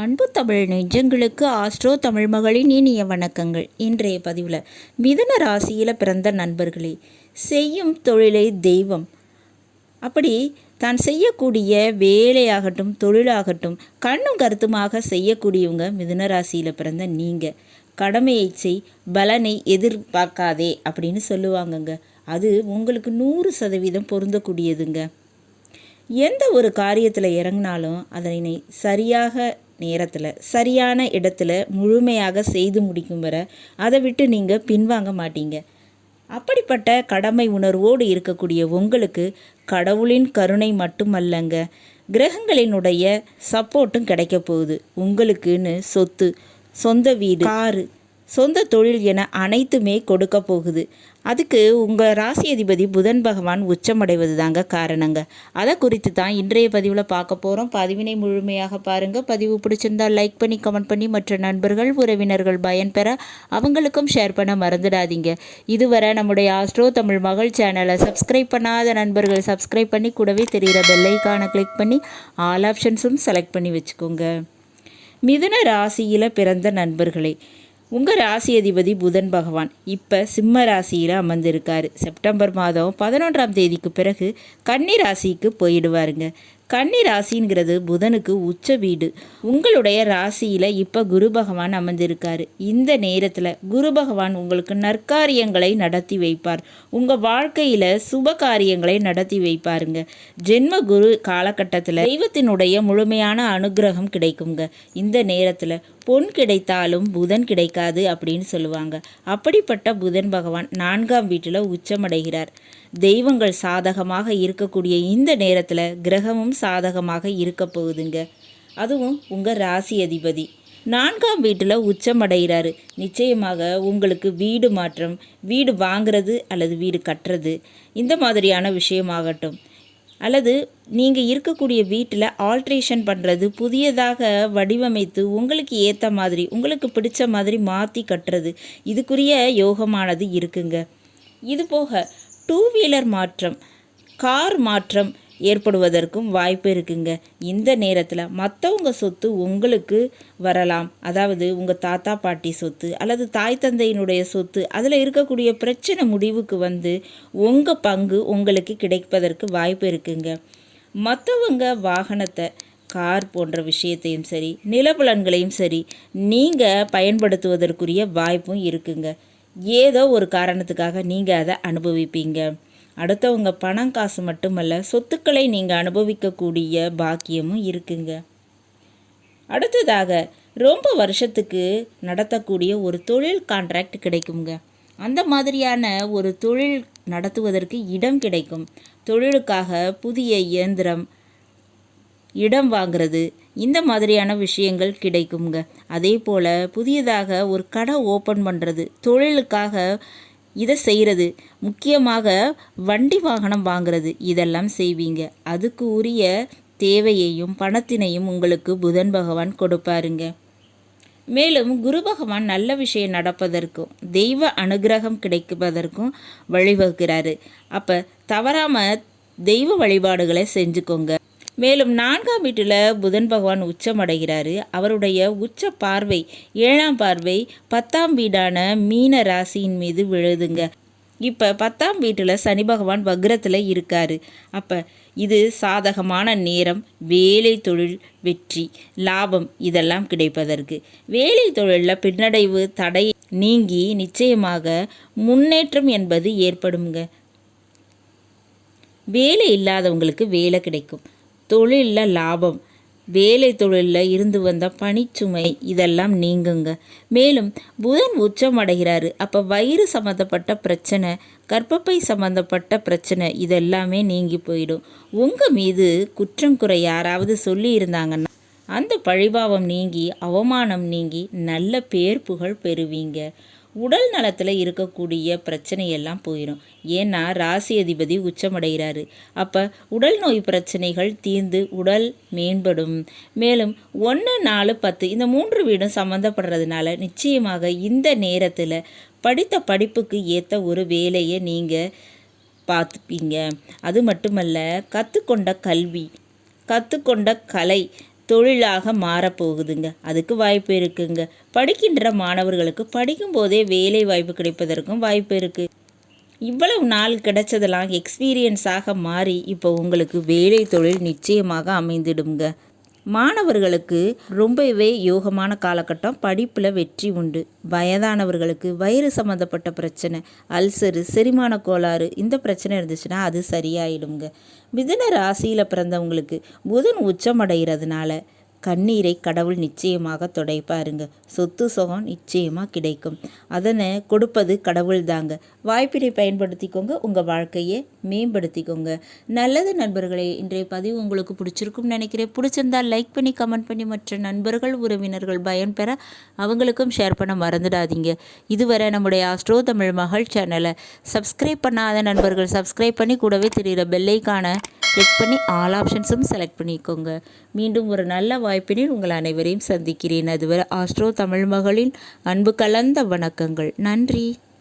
அன்பு தமிழ் நெஞ்சங்களுக்கு ஆஸ்ட்ரோ தமிழ் மகளின் இனிய வணக்கங்கள். இன்றைய பதிவில் மிதுன ராசியில் பிறந்த நண்பர்களே செய்யும் தொழிலை தெய்வம். அப்படி தான் செய்யக்கூடிய வேலையாகட்டும் தொழிலாகட்டும் கண்ணும் கருத்துமாக செய்யக்கூடியவங்க மிதுன ராசியில் பிறந்த நீங்கள் கடமையை செய் பலனை எதிர்பார்க்காதே அப்படின்னு சொல்லுவாங்கங்க. அது உங்களுக்கு நூறு சதவீதம் பொருந்தக்கூடியதுங்க. எந்த ஒரு காரியத்தில் இறங்கினாலும் அதனை சரியாக நேரத்தில் சரியான இடத்துல முழுமையாக செய்து முடிக்கும் வரை அதை விட்டு நீங்கள் பின்வாங்க மாட்டீங்க. அப்படிப்பட்ட கடமை உணர்வோடு இருக்கக்கூடிய உங்களுக்கு கடவுளின் கருணை மட்டுமல்லங்க. கிரகங்களினுடைய சப்போர்ட்டும் கிடைக்க போகுது. உங்களுக்குன்னு சொத்து சொந்த வீடு காரு சொந்த தொழில் என அனைத்துமே கொடுக்க போகுது. அதுக்கு உங்கள் ராசி அதிபதி புதன் பகவான் உச்சமடைவது தாங்க காரணங்க. அதை குறித்து தான் இன்றைய பதிவில் பார்க்க போகிறோம் பதிவினை முழுமையாக பாருங்கள் பதிவு பிடிச்சிருந்தால் லைக் பண்ணி கமெண்ட் பண்ணி மற்ற நண்பர்கள் உறவினர்கள் பயன்பெற அவங்களுக்கும் ஷேர் பண்ண மறந்துடாதீங்க. இதுவரை நம்முடைய ஆஸ்ட்ரோ தமிழ் மகள் சேனலை சப்ஸ்கிரைப் பண்ணாத நண்பர்கள் சப்ஸ்கிரைப் பண்ணி கூடவே தெரிகிற பெல்லைக்கான கிளிக் பண்ணி ஆல் ஆப்ஷன்ஸும் செலக்ட் பண்ணி வச்சுக்கோங்க. மிதுன ராசியில் பிறந்த நண்பர்களே உங்கள் ராசி அதிபதி புதன் பகவான் இப்போ சிம்ம ராசியில் அமர்ந்திருக்காரு. செப்டம்பர் மாதம் பதினொன்றாம் தேதிக்கு பிறகு கன்னி ராசிக்கு போயிடுவாருங்க. கன்னி ராசிங்கிறது புதனுக்கு உச்ச வீடு. உங்களுடைய ராசியில் இப்போ குரு பகவான் அமர்ந்திருக்காரு. இந்த நேரத்தில் குரு பகவான் உங்களுக்கு நற்காரியங்களை நடத்தி வைப்பார். உங்கள் வாழ்க்கையில் சுப காரியங்களை நடத்தி வைப்பாருங்க. ஜென்ம குரு காலகட்டத்தில் தெய்வத்தினுடைய முழுமையான அனுகிரகம் கிடைக்குங்க. இந்த நேரத்தில் பொன் கிடைத்தாலும் புதன் கிடைக்காது அப்படின்னு சொல்லுவாங்க. அப்படிப்பட்ட புதன் பகவான் நான்காம் வீட்டில் உச்சமடைகிறார். தெய்வங்கள் சாதகமாக இருக்கக்கூடிய இந்த நேரத்தில் கிரகமும் சாதகமாக இருக்க போகுதுங்க. அதுவும் உங்கள் ராசி அதிபதி. நான்காம் வீட்டில் உச்சமடைகிறாரு. நிச்சயமாக உங்களுக்கு வீடு மாற்றம் வீடு வாங்கிறது அல்லது வீடு கட்டுறது இந்த மாதிரியான விஷயமாகட்டும். அல்லது நீங்கள் இருக்கக்கூடிய வீட்டில் ஆல்ட்ரேஷன் பண்ணுறது புதியதாக வடிவமைத்து உங்களுக்கு ஏற்ற மாதிரி உங்களுக்கு பிடிச்ச மாதிரி மாற்றி கட்டுறது இதுக்குரிய யோகமானது இருக்குங்க. இது போக டூ வீலர் மாற்றம் கார் மாற்றம் ஏற்படுவதற்கும் வாய்ப்பு இருக்குங்க. இந்த நேரத்தில் மற்றவங்க சொத்து உங்களுக்கு வரலாம். அதாவது உங்கள் தாத்தா பாட்டி சொத்து அல்லது தாய் தந்தையினுடைய சொத்து அதில் இருக்கக்கூடிய பிரச்சனை முடிவுக்கு வந்து உங்கள் பங்கு உங்களுக்கு கிடைப்பதற்கு வாய்ப்பு இருக்குங்க. மற்றவங்க வாகனத்தை கார் போன்ற விஷயத்தையும் சரி நிலபலன்களையும் சரி நீங்கள் பயன்படுத்துவதற்குரிய வாய்ப்பும் இருக்குங்க. ஏதோ ஒரு காரணத்துக்காக நீங்கள் அதை அனுபவிப்பீங்க. அடுத்தவங்க பணம் காசு மட்டுமல்ல சொத்துக்களை நீங்கள் அனுபவிக்கக்கூடிய பாக்கியமும் இருக்குங்க. அடுத்ததாக ரொம்ப வருஷத்துக்கு நடத்தக்கூடிய ஒரு தொழில் கான்ட்ராக்ட் கிடைக்குங்க. அந்த மாதிரியான ஒரு தொழில் நடத்துவதற்கு இடம் கிடைக்கும். தொழிலுக்காக புதிய இயந்திரம் இடம் வாங்கிறது இந்த மாதிரியான விஷயங்கள் கிடைக்குங்க. அதே போல் புதியதாக ஒரு கடை ஓப்பன் பண்ணுறது தொழிலுக்காக இதை செய்கிறது. முக்கியமாக வண்டி வாகனம் வாங்கிறது. இதெல்லாம் செய்வீங்க. அதுக்கு உரிய தேவையையும் பணத்தினையும் உங்களுக்கு புதன் பகவான் கொடுப்பாருங்க. மேலும் குரு பகவான் நல்ல விஷயம் நடப்பதற்கும் தெய்வ அனுகிரகம் கிடைப்பதற்கும் வழிவகுக்கிறாரு. அப்போ தவறாமல் தெய்வ வழிபாடுகளை செஞ்சுக்கோங்க. மேலும் நான்காம் வீட்டில் புதன் பகவான் உச்சம் அடைகிறாரு அவருடைய உச்ச பார்வை ஏழாம் பார்வை பத்தாம் வீடான மீன ராசியின் மீது விழுதுங்க. இப்போ பத்தாம் வீட்டில் சனி பகவான் வக்ரத்தில் இருக்கார். அப்போ இது சாதகமான நேரம் வேலை தொழில் வெற்றி லாபம் இதெல்லாம் கிடைப்பதற்கு. வேலை தொழிலில் பின்னடைவு தடை நீங்கி நிச்சயமாக முன்னேற்றம் என்பது ஏற்படுங்க வேலை இல்லாதவங்களுக்கு வேலை கிடைக்கும். தொழிலில் லாபம். வேலை தொழிலில் இருந்து வந்த பனிச்சுமை இதெல்லாம் நீங்குங்க. மேலும் புதன் உச்சம் அடைகிறாரு. அப்போ வயிறு சம்மந்தப்பட்ட பிரச்சனை கர்ப்பப்பை சம்மந்தப்பட்ட பிரச்சனை இதெல்லாமே நீங்கி போயிடும். உங்கள் மீது குற்றம் குறை யாராவது சொல்லி இருந்தாங்கன்னா அந்த பழிபாவம் நீங்கி அவமானம் நீங்கி நல்ல பேர் புகழ் பெறுவீங்க. உடல் நலத்தில் இருக்கக்கூடிய பிரச்சனையெல்லாம் போயிடும் ஏன்னா ராசி அதிபதி உச்சமடைகிறாரு. அப்போ உடல் நோய் பிரச்சனைகள் தீர்ந்து உடல் மேம்படும். மேலும் ஒன்று நாலு பத்து இந்த மூன்று வீடும் சம்மந்தப்படுறதுனால நிச்சயமாக இந்த நேரத்தில் படித்த படிப்புக்கு ஏற்ற ஒரு வேலையை நீங்கள் பார்த்துப்பீங்க. அது மட்டுமல்ல கற்றுக்கொண்ட கல்வி கற்றுக்கொண்ட கலை தொழிலாக மாறப்போகுதுங்க அதுக்கு வாய்ப்பு இருக்குங்க. படிக்கின்ற மாணவர்களுக்கு படிக்கும்போதே வேலை வாய்ப்பு கிடைப்பதற்கும் வாய்ப்பு இருக்குது இவ்வளவு நாள் கிடைச்சதெல்லாம் எக்ஸ்பீரியன்ஸாக மாறி இப்போ உங்களுக்கு வேலை தொழில் நிச்சயமாக அமைந்திடுங்க மாணவர்களுக்கு ரொம்பவே யோகமான காலகட்டம். படிப்பில் வெற்றி உண்டு. வயதானவர்களுக்கு வயிறு சம்மந்தப்பட்ட பிரச்சனை அல்சரு செரிமான கோளாறு இந்த பிரச்சனை இருந்துச்சுன்னா அது சரியாயிடுங்க மிதுன ராசியில் பிறந்தவங்களுக்கு புதன் உச்சமடைகிறதுனால கண்ணீரை கடவுள் நிச்சயமாக துடைப்பாருங்க. சொத்து சுகம் நிச்சயமாக கிடைக்கும். அதனை கொடுப்பது கடவுள் தாங்க வாய்ப்பினை பயன்படுத்திக்கோங்க. உங்கள் வாழ்க்கையை மேம்படுத்திக்கோங்க. நல்லது நண்பர்களே இன்றைய பதிவு உங்களுக்கு பிடிச்சிருக்கும்னு நினைக்கிறேன். பிடிச்சிருந்தால் லைக் பண்ணி கமெண்ட் பண்ணி மற்ற நண்பர்கள் உறவினர்கள் பயன்பெற அவங்களுக்கும் ஷேர் பண்ண மறந்துடாதீங்க. இதுவரை நம்முடைய ஆஸ்ட்ரோ தமிழ் மகள் சேனலை சப்ஸ்கிரைப் பண்ணாத நண்பர்கள் சப்ஸ்கிரைப் பண்ணி கூடவே தெரிகிற பெல்லைக்கான கிளிக் பண்ணி ஆல் ஆப்ஷன்ஸும் செலக்ட் பண்ணிக்கோங்க. மீண்டும் ஒரு நல்ல வாய்ப்பினில் உங்கள் அனைவரையும் சந்திக்கிறேன். அதுவரை ஆஸ்ட்ரோ தமிழ் மகளின் அன்பு கலந்த வணக்கங்கள். நன்றி.